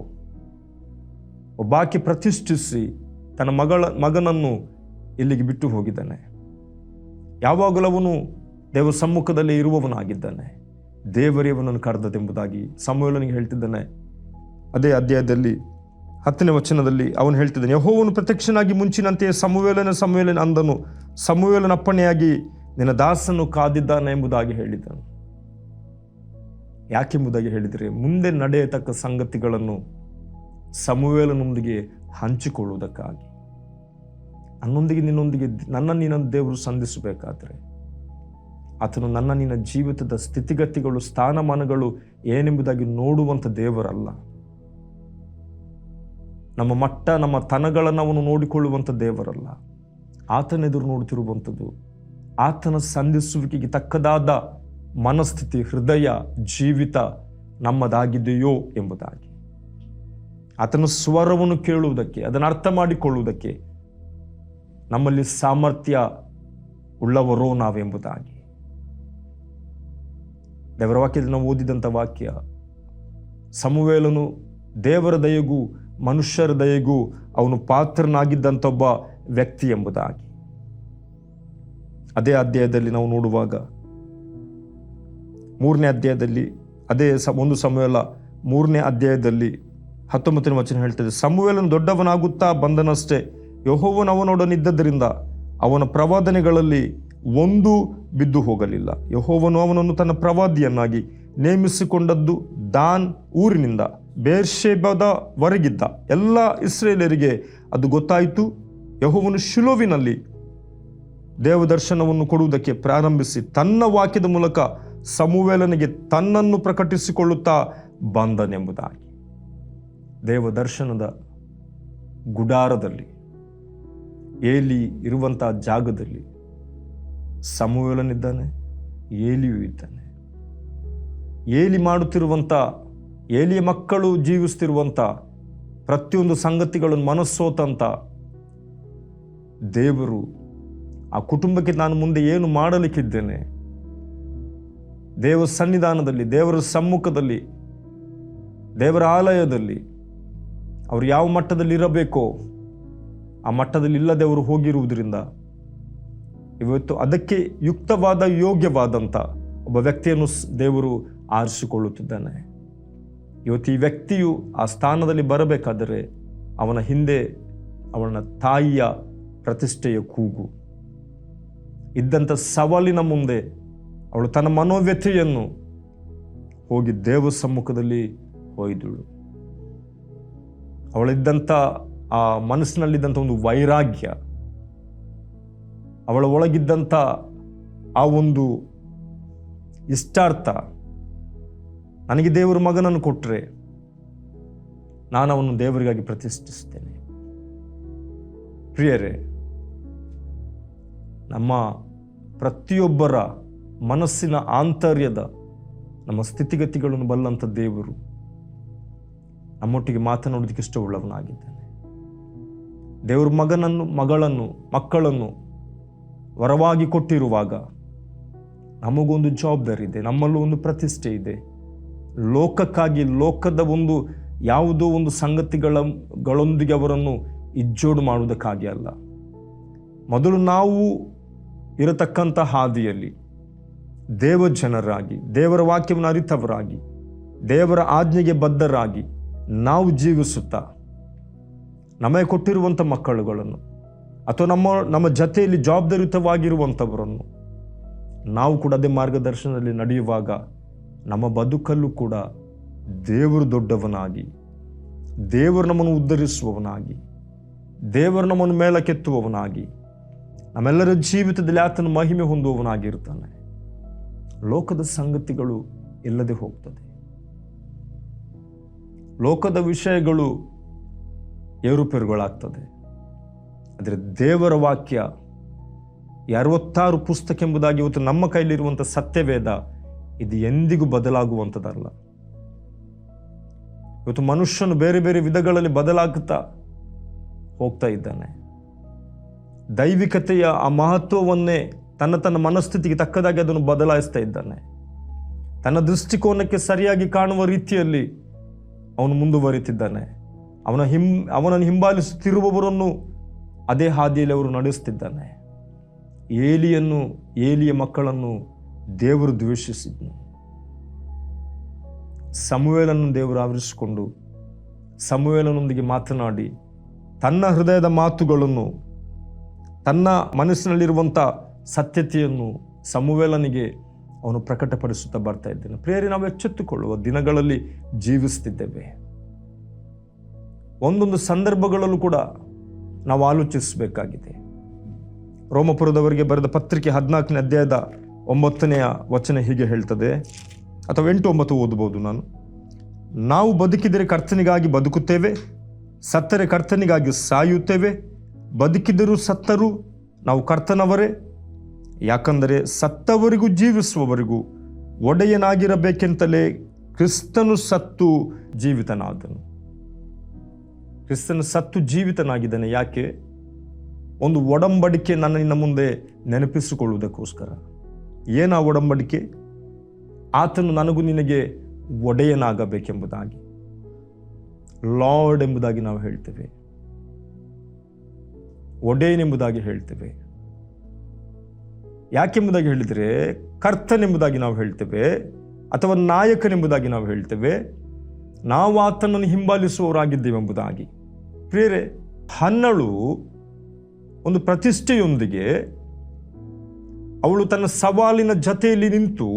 ಒಬ್ಬಾಕಿ ಪ್ರತಿಷ್ಠಿಸಿ ತನ್ನ ಮಗಳ, ಮಗನನ್ನು ಇಲ್ಲಿಗೆ ಬಿಟ್ಟು ಹೋಗಿದ್ದಾನೆ. ಯಾವಾಗಲೂ ಅವನು ದೇವರ ಸಮ್ಮುಖದಲ್ಲಿ ಇರುವವನಾಗಿದ್ದಾನೆ. ದೇವರೇ ಅವನನ್ನು ಕರೆದದೆಂಬುದಾಗಿ ಸಮಯಲನಿಗೆ ಹೇಳ್ತಿದ್ದಾನೆ. ಅದೇ ಅಧ್ಯಾಯದಲ್ಲಿ ಹತ್ತನೇ ವಚನದಲ್ಲಿ ಅವನು ಹೇಳ್ತಿದ್ದಾನೆ, ಯಹೋವನು ಪ್ರತ್ಯಕ್ಷನಾಗಿ ಮುಂಚಿನಂತೆ ಸಮುವೇಲನ ಸಮುವೇಲನ ಅಂದನು, ಸಮುವೇಲನ ಅಪ್ಪಣೆಯಾಗಿ ನಿನ್ನ ದಾಸನು ಕಾದಿದ್ದಾನೆ ಎಂಬುದಾಗಿ ಹೇಳಿದನು. ಯಾಕೆಂಬುದಾಗಿ ಹೇಳಿದರೆ, ಮುಂದೆ ನಡೆಯತಕ್ಕ ಸಂಗತಿಗಳನ್ನು ಸಮುವೇಲನೊಂದಿಗೆ ಹಂಚಿಕೊಳ್ಳುವುದಕ್ಕಾಗಿ. ನನ್ನೊಂದಿಗೆ ನಿನ್ನೊಂದಿಗೆ, ನನ್ನ ನಿನ್ನ ದೇವರು ಸಂಧಿಸಬೇಕಾದ್ರೆ, ಆತನು ನನ್ನ ನಿನ್ನ ಜೀವಿತದ ಸ್ಥಿತಿಗತಿಗಳು, ಸ್ಥಾನಮಾನಗಳು ಏನೆಂಬುದಾಗಿ ನೋಡುವಂಥ ದೇವರಲ್ಲ. ನಮ್ಮ ಮಟ್ಟ, ನಮ್ಮ ತನಗಳನ್ನು ಅವನು ನೋಡಿಕೊಳ್ಳುವಂಥ ದೇವರಲ್ಲ. ಆತನೆದುರು ನೋಡುತ್ತಿರುವಂಥದ್ದು, ಆತನ ಸಂಧಿಸುವಿಕೆಗೆ ತಕ್ಕದಾದ ಮನಸ್ಥಿತಿ, ಹೃದಯ, ಜೀವಿತ ನಮ್ಮದಾಗಿದೆಯೋ ಎಂಬುದಾಗಿ. ಆತನ ಸ್ವರವನ್ನು ಕೇಳುವುದಕ್ಕೆ, ಅದನ್ನು ಅರ್ಥ ಮಾಡಿಕೊಳ್ಳುವುದಕ್ಕೆ ನಮ್ಮಲ್ಲಿ ಸಾಮರ್ಥ್ಯ ಉಳ್ಳವರೋ ನಾವೆಂಬುದಾಗಿ. ದೇವರ ವಾಕ್ಯದಲ್ಲಿ ನಾವು ಓದಿದಂಥ ವಾಕ್ಯ, ಸಮುವೇಲನು ದೇವರ ದಯೆಗೂ ಮನುಷ್ಯರ ದಯೆಗೂ ಅವನು ಪಾತ್ರನಾಗಿದ್ದಂಥ ಒಬ್ಬ ವ್ಯಕ್ತಿ ಎಂಬುದಾಗಿ. ಅದೇ ಅಧ್ಯಾಯದಲ್ಲಿ ನಾವು ನೋಡುವಾಗ ಮೂರನೇ ಅಧ್ಯಾಯದಲ್ಲಿ, ಅದೇ ಸ, ಒಂದು ಸಮುವೇಲ ಮೂರನೇ ಅಧ್ಯಾಯದಲ್ಲಿ ಹತ್ತೊಂಬತ್ತನೇ ವಚನ ಹೇಳ್ತದೆ, ಸಮುವೆಲನು ದೊಡ್ಡವನಾಗುತ್ತಾ ಬಂದನಷ್ಟೇ, ಯಹೋವನು ಅವನೊಡನಿದ್ದರಿಂದ ಅವನ ಪ್ರವಾದನೆಗಳಲ್ಲಿ ಒಂದು ಬಿದ್ದು ಹೋಗಲಿಲ್ಲ. ಯಹೋವನು ಅವನನ್ನು ತನ್ನ ಪ್ರವಾದಿಯನ್ನಾಗಿ ನೇಮಿಸಿಕೊಂಡದ್ದು ದಾನ್ ಊರಿನಿಂದ. ಬೇರ್ಷೆಬದವರೆಗಿದ್ದ ಎಲ್ಲ ಇಸ್ರೇಲರಿಗೆ ಅದು ಗೊತ್ತಾಯಿತು. ಯಹೋವನು ಶಿಲೋವಿನಲ್ಲಿ ದೇವದರ್ಶನವನ್ನು ಕೊಡುವುದಕ್ಕೆ ಪ್ರಾರಂಭಿಸಿ ತನ್ನ ವಾಕ್ಯದ ಮೂಲಕ ಸಮುವೇಲನಿಗೆ ತನ್ನನ್ನು ಪ್ರಕಟಿಸಿಕೊಳ್ಳುತ್ತಾ ಬಂದನೆಂಬುದಾಗಿ. ದೇವದರ್ಶನದ ಗುಡಾರದಲ್ಲಿ, ಏಲಿ ಇರುವಂತಹ ಜಾಗದಲ್ಲಿ ಸಮುವೇಲನಿದ್ದಾನೆ, ಏಲಿಯೂ ಇದ್ದಾನೆ. ಏಲಿ ಮಾಡುತ್ತಿರುವಂಥ ಏಲಿಯ ಮಕ್ಕಳು ಜೀವಿಸ್ತಿರುವಂಥ ಪ್ರತಿಯೊಂದು ಸಂಗತಿಗಳನ್ನು ಮನಸ್ಸೋತಂಥ ದೇವರು ಆ ಕುಟುಂಬಕ್ಕೆ ನಾನು ಮುಂದೆ ಏನು ಮಾಡಲಿಕ್ಕಿದ್ದೇನೆ? ದೇವರ ಸನ್ನಿಧಾನದಲ್ಲಿ, ದೇವರ ಸಮ್ಮುಖದಲ್ಲಿ, ದೇವರ ಆಲಯದಲ್ಲಿ ಅವರು ಯಾವ ಮಟ್ಟದಲ್ಲಿ ಇರಬೇಕೋ ಆ ಮಟ್ಟದಲ್ಲಿ ಇಲ್ಲದೆ ಅವರು ಹೋಗಿರುವುದರಿಂದ ಇವತ್ತು ಅದಕ್ಕೆ ಯುಕ್ತವಾದ ಯೋಗ್ಯವಾದಂಥ ಒಬ್ಬ ವ್ಯಕ್ತಿಯನ್ನು ದೇವರು ಆರಿಸಿಕೊಳ್ಳುತ್ತಿದ್ದಾನೆ. ಇವತ್ತು ಈ ವ್ಯಕ್ತಿಯು ಆ ಸ್ಥಾನದಲ್ಲಿ ಬರಬೇಕಾದರೆ ಅವನ ಹಿಂದೆ ಅವನ ತಾಯಿಯ ಪ್ರತಿಷ್ಠೆಯ ಕೂಗು. ಇದ್ದಂಥ ಸವಾಲಿನ ಮುಂದೆ ಅವಳು ತನ್ನ ಮನೋವ್ಯಥೆಯನ್ನು ಹೋಗಿ ದೇವ ಸಮ್ಮುಖದಲ್ಲಿ ಒಯ್ದಳು. ಅವಳಿದ್ದಂಥ ಆ ಮನಸ್ಸಿನಲ್ಲಿದ್ದಂಥ ಒಂದು ವೈರಾಗ್ಯ, ಅವಳ ಒಳಗಿದ್ದಂಥ ಆ ಒಂದು ಇಷ್ಟಾರ್ಥ ನನಗೆ ದೇವರು ಮಗನನ್ನು ಕೊಟ್ಟರೆ ನಾನು ಅವನು ದೇವರಿಗಾಗಿ ಪ್ರತಿಷ್ಠಿಸ್ತೇನೆ ಪ್ರಿಯರೇ, ನಮ್ಮ ಪ್ರತಿಯೊಬ್ಬರ ಮನಸ್ಸಿನ ಆಂತರ್ಯದ ನಮ್ಮ ಸ್ಥಿತಿಗತಿಗಳನ್ನು ಬಲ್ಲಂಥ ದೇವರು ನಮ್ಮೊಟ್ಟಿಗೆ ಮಾತನಾಡೋದಕ್ಕೆ ಇಷ್ಟವುಳ್ಳವನಾಗಿದ್ದಾನೆ. ದೇವರು ಮಗನನ್ನು, ಮಗಳನ್ನು, ಮಕ್ಕಳನ್ನು ವರವಾಗಿ ಕೊಟ್ಟಿರುವಾಗ ನಮಗೊಂದು ಜವಾಬ್ದಾರಿ ಇದೆ, ನಮ್ಮಲ್ಲೂ ಒಂದು ಪ್ರತಿಷ್ಠೆ ಇದೆ. ಲೋಕಕ್ಕಾಗಿ, ಲೋಕದ ಒಂದು ಯಾವುದೋ ಒಂದು ಸಂಗತಿಗಳ, ಗಳೊಂದಿಗೆ ಅವರನ್ನು ಇಜ್ಜೋಡು ಮಾಡುವುದಕ್ಕಾಗಿ ಅಲ್ಲ. ಮೊದಲು ನಾವು ಇರತಕ್ಕಂಥ ಹಾದಿಯಲ್ಲಿ ದೇವ ಜನರಾಗಿ ದೇವರ ವಾಕ್ಯವನ್ನು ಅರಿತವರಾಗಿ, ದೇವರ ಆಜ್ಞೆಗೆ ಬದ್ಧರಾಗಿ ನಾವು ಜೀವಿಸುತ್ತಾ, ನಮಗೆ ಕೊಟ್ಟಿರುವಂಥ ಮಕ್ಕಳುಗಳನ್ನು ಅಥವಾ ನಮ್ಮ ನಮ್ಮ ಜತೆಯಲ್ಲಿ ಜವಾಬ್ದಾರಿಯುತವಾಗಿರುವಂಥವರನ್ನು ನಾವು ಕೂಡ ಅದೇ ಮಾರ್ಗದರ್ಶನದಲ್ಲಿ ನಡೆಯುವಾಗ ನಮ್ಮ ಬದುಕಲ್ಲೂ ಕೂಡ ದೇವರು ದೊಡ್ಡವನಾಗಿ, ದೇವರು ನಮ್ಮನ್ನು ಉದ್ಧರಿಸುವವನಾಗಿ, ದೇವರು ನಮ್ಮನ್ನು ಮೇಲಕ್ಕೆತ್ತುವವನಾಗಿ, ನಮ್ಮೆಲ್ಲರ ಜೀವಿತದಲ್ಲಿ ಆತನ ಮಹಿಮೆ ಹೊಂದುವವನಾಗಿರ್ತಾನೆ ಲೋಕದ ಸಂಗತಿಗಳು ಇಲ್ಲದೆ ಹೋಗ್ತದೆ. ಲೋಕದ ವಿಷಯಗಳು ಏರುಪೇರುಗಳಾಗ್ತದೆ. ಆದರೆ ದೇವರ ವಾಕ್ಯ ಅರವತ್ತಾರು ಪುಸ್ತಕ ಎಂಬುದಾಗಿ ಇವತ್ತು ನಮ್ಮ ಕೈಲಿರುವಂಥ ಸತ್ಯವೇದ ಇದು ಎಂದಿಗೂ ಬದಲಾಗುವಂಥದ್ದಲ್ಲ. ಇವತ್ತು ಮನುಷ್ಯನು ಬೇರೆ ಬೇರೆ ವಿಧಗಳಲ್ಲಿ ಬದಲಾಗುತ್ತಾ ಹೋಗ್ತಾ ಇದ್ದಾನೆ. ದೈವಿಕತೆಯ ಆ ಮಹತ್ವವನ್ನೇ ತನ್ನ ತನ್ನ ಮನಸ್ಥಿತಿಗೆ ತಕ್ಕದಾಗಿ ಅದನ್ನು ಬದಲಾಯಿಸ್ತಾ ಇದ್ದಾನೆ. ತನ್ನ ದೃಷ್ಟಿಕೋನಕ್ಕೆ ಸರಿಯಾಗಿ ಕಾಣುವ ರೀತಿಯಲ್ಲಿ ಅವನು ಮುಂದುವರಿತಿದ್ದಾನೆ. ಅವನ ಹಿಂ, ಅವನನ್ನು ಹಿಂಬಾಲಿಸುತ್ತಿರುವವರನ್ನು ಅದೇ ಹಾದಿಯಲ್ಲಿ ಅವರು ನಡೆಸುತ್ತಿದ್ದಾನೆ ಏಲಿಯನ್ನು, ಏಲಿಯ ಮಕ್ಕಳನ್ನು ದೇವರು ದ್ವೇಷಿಸಿದ್ನು. ಸಮುವೇಲನ್ನು ದೇವರು ಆವರಿಸಿಕೊಂಡು ಸಮುವೇಲನೊಂದಿಗೆ ಮಾತನಾಡಿ ತನ್ನ ಹೃದಯದ ಮಾತುಗಳನ್ನು, ತನ್ನ ಮನಸ್ಸಿನಲ್ಲಿರುವಂಥ ಸತ್ಯತೆಯನ್ನು ಸಮುವೇಲನಿಗೆ ಅವನು ಪ್ರಕಟಪಡಿಸುತ್ತಾ ಬರ್ತಾ ಇದ್ದೇನೆ. ಪ್ರೇರಿ ನಾವು ಎಚ್ಚೆತ್ತುಕೊಳ್ಳುವ ದಿನಗಳಲ್ಲಿ ಜೀವಿಸ್ತಿದ್ದೇವೆ ಒಂದೊಂದು ಸಂದರ್ಭಗಳಲ್ಲೂ ಕೂಡ ನಾವು ಆಲೋಚಿಸಬೇಕಾಗಿದೆ. ರೋಮಪುರದವರಿಗೆ ಬರೆದ ಪತ್ರಿಕೆ ಹದಿನಾಲ್ಕನೇ ಅಧ್ಯಾಯದ ಒಂಬತ್ತನೆಯ ವಚನ ಹೀಗೆ ಹೇಳ್ತದೆ, ಅಥವಾ ಎಂಟು ಒಂಬತ್ತು ಓದಬಹುದು ನಾನು. ನಾವು ಬದುಕಿದರೆ ಕರ್ತನಿಗಾಗಿ ಬದುಕುತ್ತೇವೆ, ಸತ್ತರೆ ಕರ್ತನಿಗಾಗಿ ಸಾಯುತ್ತೇವೆ, ಬದುಕಿದರೂ ಸತ್ತರೂ ನಾವು ಕರ್ತನವರೇ. ಯಾಕಂದರೆ ಸತ್ತವರಿಗೂ ಜೀವಿಸುವವರಿಗೂ ಒಡೆಯನಾಗಿರಬೇಕೆಂತಲೇ ಕ್ರಿಸ್ತನು ಸತ್ತು ಜೀವಿತನಾದನು. ಕ್ರಿಸ್ತನು ಸತ್ತು ಜೀವಿತನಾಗಿದ್ದಾನೆ, ಯಾಕೆ? ಒಂದು ಒಡಂಬಡಿಕೆ ನನ್ನ ನಿನ್ನ ಮುಂದೆ ನೆನಪಿಸಿಕೊಳ್ಳುವುದಕ್ಕೋಸ್ಕರ. ಏನ ಒಡಂಬಡಿಕೆ? ಆತನು ನನಗೂ ನಿನಗೆ ಒಡೆಯನಾಗಬೇಕೆಂಬುದಾಗಿ. ಲಾರ್ಡ್ ಎಂಬುದಾಗಿ ನಾವು ಹೇಳ್ತೇವೆ. ಒಡೆಯನೆಂಬುದಾಗಿ ಹೇಳ್ತೇವೆ. ಯಾಕೆಂಬುದಾಗಿ ಹೇಳಿದರೆ, ಕರ್ತನೆಂಬುದಾಗಿ ನಾವು ಹೇಳ್ತೇವೆ, ಅಥವಾ ನಾಯಕನೆಂಬುದಾಗಿ ನಾವು ಹೇಳ್ತೇವೆ. ನಾವು ಆತನನ್ನು ಹಿಂಬಾಲಿಸುವವರಾಗಿದ್ದೇವೆಂಬುದಾಗಿ. ಪ್ರೇರೆ ಹನ್ನಳು ಒಂದು ಪ್ರತಿಷ್ಠೆಯೊಂದಿಗೆ ಅವಳು ತನ್ನ ಸವಾಲಿನ ಜತೆಯಲ್ಲಿ ನಿಂತು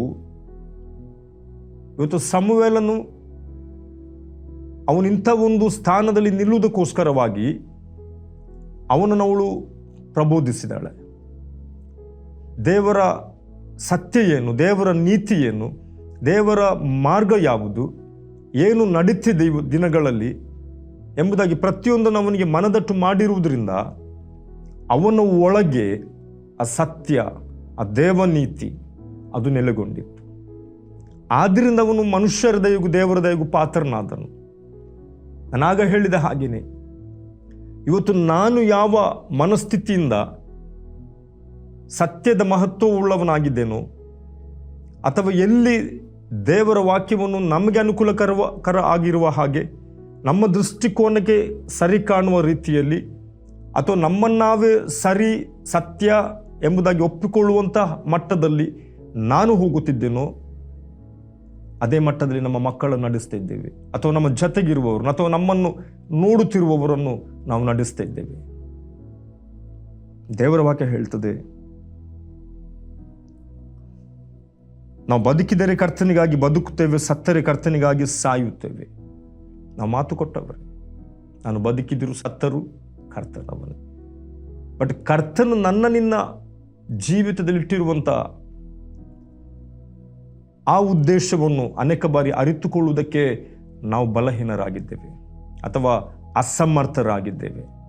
ಇವತ್ತು ಸಮುವೇಲನು ಅವನಿಂಥ ಒಂದು ಸ್ಥಾನದಲ್ಲಿ ನಿಲ್ಲುವುದಕ್ಕೋಸ್ಕರವಾಗಿ ಅವನನ್ನು ಅವಳು ಪ್ರಬೋಧಿಸಿದಾಳೆ. ದೇವರ ಸತ್ಯ ಏನು? ದೇವರ ನೀತಿ ಏನು? ದೇವರ ಮಾರ್ಗ ಯಾವುದು? ಏನು ನಡೀತಿದೆ ದಿನಗಳಲ್ಲಿ ಎಂಬುದಾಗಿ ಪ್ರತಿಯೊಂದನ್ನು ಅವನಿಗೆ ಮನದಟ್ಟು ಮಾಡಿರುವುದರಿಂದ ಅವನ ಒಳಗೆ ಆ ಸತ್ಯ ಆ ದೇವನೀತಿ ಅದು ನೆಲೆಗೊಂಡಿತ್ತು. ಆದ್ದರಿಂದ ಅವನು ಮನುಷ್ಯರ ದಯಗೂ ದೇವರ ದಯಗೂ ಪಾತ್ರನಾದನು. ನಾನಾಗ ಹೇಳಿದ ಹಾಗೇನೆ ಇವತ್ತು ನಾನು ಯಾವ ಮನಸ್ಥಿತಿಯಿಂದ ಸತ್ಯದ ಮಹತ್ವವುಳ್ಳವನಾಗಿದ್ದೇನೋ ಅಥವಾ ಎಲ್ಲಿ ದೇವರ ವಾಕ್ಯವನ್ನು ನಮಗೆ ಅನುಕೂಲಕರ ಕರ ಆಗಿರುವ ಹಾಗೆ ನಮ್ಮ ದೃಷ್ಟಿಕೋನಕ್ಕೆ ಸರಿ ಕಾಣುವ ರೀತಿಯಲ್ಲಿ, ಅಥವಾ ನಮ್ಮನ್ನಾವೇ ಸರಿ, ಸತ್ಯ ಎಂಬುದಾಗಿ ಒಪ್ಪಿಕೊಳ್ಳುವಂತಹ ಮಟ್ಟದಲ್ಲಿ ನಾನು ಹೋಗುತ್ತಿದ್ದೇನೋ, ಅದೇ ಮಟ್ಟದಲ್ಲಿ ನಮ್ಮ ಮಕ್ಕಳನ್ನು ನಡೆಸ್ತಾ ಇದ್ದೇವೆ. ಅಥವಾ ನಮ್ಮ ಜತೆಗಿರುವವರು ಅಥವಾ ನಮ್ಮನ್ನು ನೋಡುತ್ತಿರುವವರನ್ನು ನಾವು ನಡೆಸ್ತಾ ಇದ್ದೇವೆ. ದೇವರ ವಾಕ್ಯ ಹೇಳ್ತದೆ, ನಾವು ಬದುಕಿದರೆ ಕರ್ತನಿಗಾಗಿ ಬದುಕುತ್ತೇವೆ, ಸತ್ತರೆ ಕರ್ತನಿಗಾಗಿ ಸಾಯುತ್ತೇವೆ. ನಾವು ಮಾತು ಕೊಟ್ಟವರೇ. ನಾನು ಬದುಕಿದಿರು ಸತ್ತರು ಕರ್ತನವನೇ. ಬಟ್ ಕರ್ತನು ನನ್ನ ನಿನ್ನ ಜೀವಿತದಲ್ಲಿ ಇಟ್ಟಿರುವಂಥ ಆ ಉದ್ದೇಶವನ್ನು ಅನೇಕ ಬಾರಿ ಅರಿತುಕೊಳ್ಳುವುದಕ್ಕೆ ನಾವು ಬಲಹೀನರಾಗಿದ್ದೇವೆ ಅಥವಾ ಅಸಮರ್ಥರಾಗಿದ್ದೇವೆ.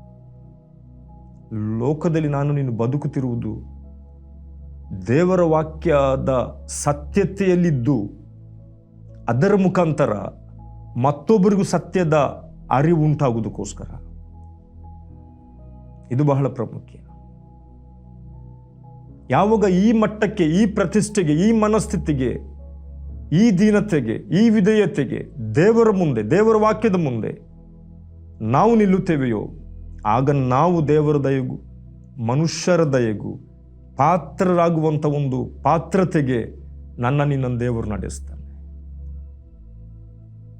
ಲೋಕದಲ್ಲಿ ನಾನು ನೀನು ಬದುಕುತ್ತಿರುವುದು ದೇವರ ವಾಕ್ಯದ ಸತ್ಯತೆಯಲ್ಲಿದ್ದು ಅದರ ಮುಖಾಂತರ ಮತ್ತೊಬ್ಬರಿಗೂ ಸತ್ಯದ ಅರಿವುಂಟಾಗುವುದಕ್ಕೋಸ್ಕರ ಇದು ಬಹಳ ಪ್ರಾಮುಖ್ಯ. ಯಾವಾಗ ಈ ಮಟ್ಟಕ್ಕೆ, ಈ ಪ್ರತಿಷ್ಠೆಗೆ, ಈ ಮನಸ್ಥಿತಿಗೆ, ಈ ದೀನತೆಗೆ, ಈ ವಿಧೇಯತೆಗೆ, ದೇವರ ಮುಂದೆ, ದೇವರ ವಾಕ್ಯದ ಮುಂದೆ ನಾವು ನಿಲ್ಲುತ್ತೇವೆಯೋ, ಆಗ ನಾವು ದೇವರ ದಯೆಗೂ, ಮನುಷ್ಯರ ದಯೆಗೂ ಪಾತ್ರರಾಗುವಂಥ ಒಂದು ಪಾತ್ರತೆಗೆ ನನ್ನ ನಿನ್ನ ದೇವರು ನಡೆಸ್ತಾನೆ.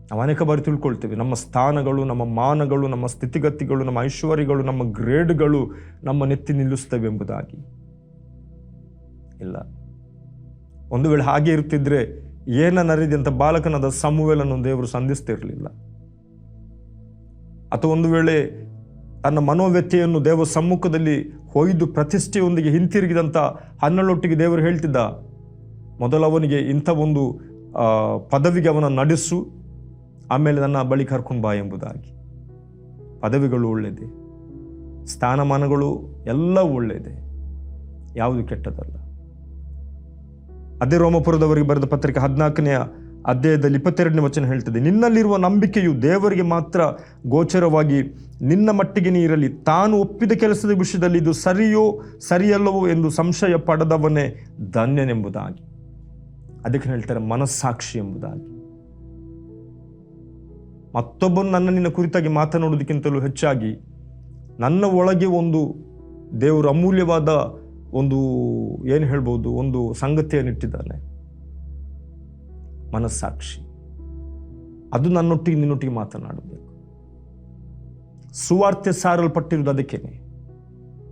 ನಾವು ಅನೇಕ ಬಾರಿ ತಿಳ್ಕೊಳ್ತೇವೆ, ನಮ್ಮ ಸ್ಥಾನಗಳು, ನಮ್ಮ ಮಾನಗಳು, ನಮ್ಮ ಸ್ಥಿತಿಗತಿಗಳು, ನಮ್ಮ ಐಶ್ವರ್ಯಗಳು, ನಮ್ಮ ಗ್ರೇಡ್ಗಳು ನಮ್ಮ ನೆತ್ತಿ ನಿಲ್ಲಿಸ್ತವೆ ಎಂಬುದಾಗಿ. ಇಲ್ಲ. ಒಂದು ವೇಳೆ ಹಾಗೆ ಇರ್ತಿದ್ರೆ ಏನ ನರಿದೆ ಅಂತ ಬಾಲಕನಾದ ಸಮುವೆಲನ್ನು ದೇವರು ಸಂಧಿಸ್ತಿರಲಿಲ್ಲ. ಅಥವಾ ಒಂದು ವೇಳೆ ತನ್ನ ಮನೋವ್ಯಥೆಯನ್ನು ದೇವರ ಸಮ್ಮುಖದಲ್ಲಿ ಹೊಯ್ದು ಪ್ರತಿಷ್ಠೆಯೊಂದಿಗೆ ಹಿಂತಿರುಗಿದಂಥ ಹನ್ನಳೊಟ್ಟಿಗೆ ದೇವರು ಹೇಳ್ತಿದ್ದ ಮೊದಲವನಿಗೆ ಇಂಥ ಒಂದು ಪದವಿಗೆ ಅವನ ನಡೆಸು, ಆಮೇಲೆ ನನ್ನ ಬಳಿ ಕರ್ಕೊಂಡು ಬಾ ಎಂಬುದಾಗಿ. ಪದವಿಗಳು ಒಳ್ಳೆಯದೇ. ಸ್ಥಾನಮಾನಗಳು ಎಲ್ಲ ಒಳ್ಳೆಯದೇ. ಯಾವುದು ಕೆಟ್ಟದಲ್ಲ ಅದೇ ರೋಮಪುರದವರಿಗೆ ಬರೆದ ಪತ್ರಿಕೆ ಹದಿನಾಲ್ಕನೆಯ ಅಧ್ಯಾಯದಲ್ಲಿ ಇಪ್ಪತ್ತೆರಡನೇ ವಚನ ಹೇಳ್ತದೆ, ನಿನ್ನಲ್ಲಿರುವ ನಂಬಿಕೆಯು ದೇವರಿಗೆ ಮಾತ್ರ ಗೋಚರವಾಗಿ ನಿನ್ನ ಮಟ್ಟಿಗೆ ನೀರಲ್ಲಿ ತಾನು ಒಪ್ಪಿದ ಕೆಲಸದ ವಿಷಯದಲ್ಲಿ ಇದು ಸರಿಯೋ ಸರಿಯಲ್ಲವೋ ಎಂದು ಸಂಶಯ ಪಡೆದವನೇ ಧನ್ಯನೆಂಬುದಾಗಿ. ಅದಕ್ಕೆ ಹೇಳ್ತಾರೆ ಮನಸ್ಸಾಕ್ಷಿ ಎಂಬುದಾಗಿ. ಮತ್ತೊಬ್ಬನು ನನ್ನ ನಿನ್ನ ಕುರಿತಾಗಿ ಮಾತನಾಡುವುದಕ್ಕಿಂತಲೂ ಹೆಚ್ಚಾಗಿ ನನ್ನ ಒಳಗೆ ಒಂದು ದೇವರು ಅಮೂಲ್ಯವಾದ ಒಂದು ಏನು ಹೇಳ್ಬೋದು, ಒಂದು ಸಂಗತಿಯನ್ನು ಇಟ್ಟಿದ್ದಾನೆ. ಮನಸ್ಸಾಕ್ಷಿ. ಅದು ನನ್ನೊಟ್ಟಿಗೆ, ನಿನ್ನೊಟ್ಟಿಗೆ ಮಾತನಾಡಬೇಕು. ಸುವಾರ್ತೆ ಸಾರಲ್ಪಟ್ಟಿರುವುದು ಅದಕ್ಕೇನೆ.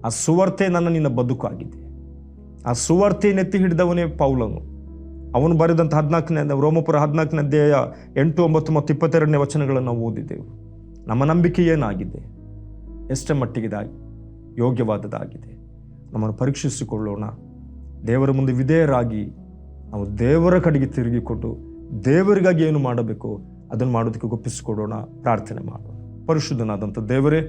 ಆ ಸುವಾರ್ತೆ ನನ್ನ ನಿನ್ನ ಬದುಕಾಗಿದೆ. ಆ ಸುವಾರ್ತೆ ನೆತ್ತಿ ಹಿಡಿದವನೇ ಪೌಲನು. ಅವನು ಬರೆದಂಥ ಹದಿನಾಲ್ಕನೇ ರೋಮಪುರ ಹದಿನಾಲ್ಕನೇ ಅಧ್ಯಾಯ ಎಂಟು, ಒಂಬತ್ತು ಮತ್ತು ಇಪ್ಪತ್ತೆರಡನೇ ವಚನಗಳನ್ನು ನಾವು ಓದಿದ್ದೆವು ನಮ್ಮ ನಂಬಿಕೆ ಏನಾಗಿದೆ? ಎಷ್ಟರ ಮಟ್ಟಿಗೆದಾಗಿ ಯೋಗ್ಯವಾದದಾಗಿದೆ ನಮ್ಮನ್ನು ಪರೀಕ್ಷಿಸಿಕೊಳ್ಳೋಣ. ದೇವರ ಮುಂದೆ ವಿಧೇಯರಾಗಿ ನಾವು ದೇವರ ಕಡೆಗೆ ತಿರುಗಿಕೊಟ್ಟು ದೇವರಿಗಾಗಿ ಏನು ಮಾಡಬೇಕು ಅದನ್ನು ಮಾಡೋದಕ್ಕೆ ಒಪ್ಪಿಸಿಕೊಡೋಣ. ಪ್ರಾರ್ಥನೆ ಮಾಡೋಣ. ಪರಿಶುದ್ಧನಾದಂಥ ದೇವರೇ,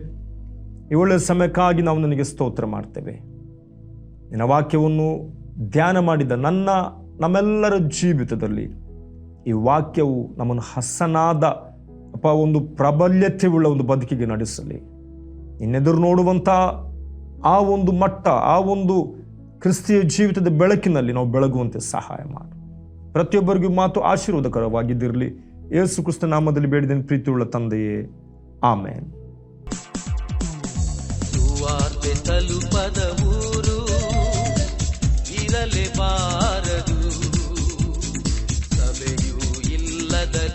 ಈ ಒಳ್ಳೆಯ ಸಮಯಕ್ಕಾಗಿ ನಾವು ನನಗೆ ಸ್ತೋತ್ರ ಮಾಡ್ತೇವೆ. ನಿನ್ನ ವಾಕ್ಯವನ್ನು ಧ್ಯಾನ ಮಾಡಿದ ನನ್ನ, ನಮ್ಮೆಲ್ಲರ ಜೀವಿತದಲ್ಲಿ ಈ ವಾಕ್ಯವು ನಮ್ಮನ್ನು ಹಸನಾದ ಅಪ್ಪ ಒಂದು ಪ್ರಾಬಲ್ಯತೆ ಉಳ್ಳ ಒಂದು ಬದುಕಿಗೆ ನಡೆಸಲಿ. ಇನ್ನೆದುರು ನೋಡುವಂಥ ಆ ಒಂದು ಮಟ್ಟ, ಆ ಒಂದು ಕ್ರಿಸ್ತೀಯ ಜೀವಿತದ ಬೆಳಕಿನಲ್ಲಿ ನಾವು ಬೆಳಗುವಂತೆ ಸಹಾಯ ಮಾಡು. ಪ್ರತಿಯೊಬ್ಬರಿಗೂ ಮಾತು ಆಶೀರ್ವಾದಕರವಾಗಿದ್ದಿರಲಿ. ಯೇಸು ಕ್ರಿಸ್ತ ನಾಮದಲ್ಲಿ ಬೇಡಿದ ಪ್ರೀತಿಯುಳ್ಳ ತಂದೆಯೇ. ಆಮೇನ್. ತಲುಪದ ಇಲ್ಲದ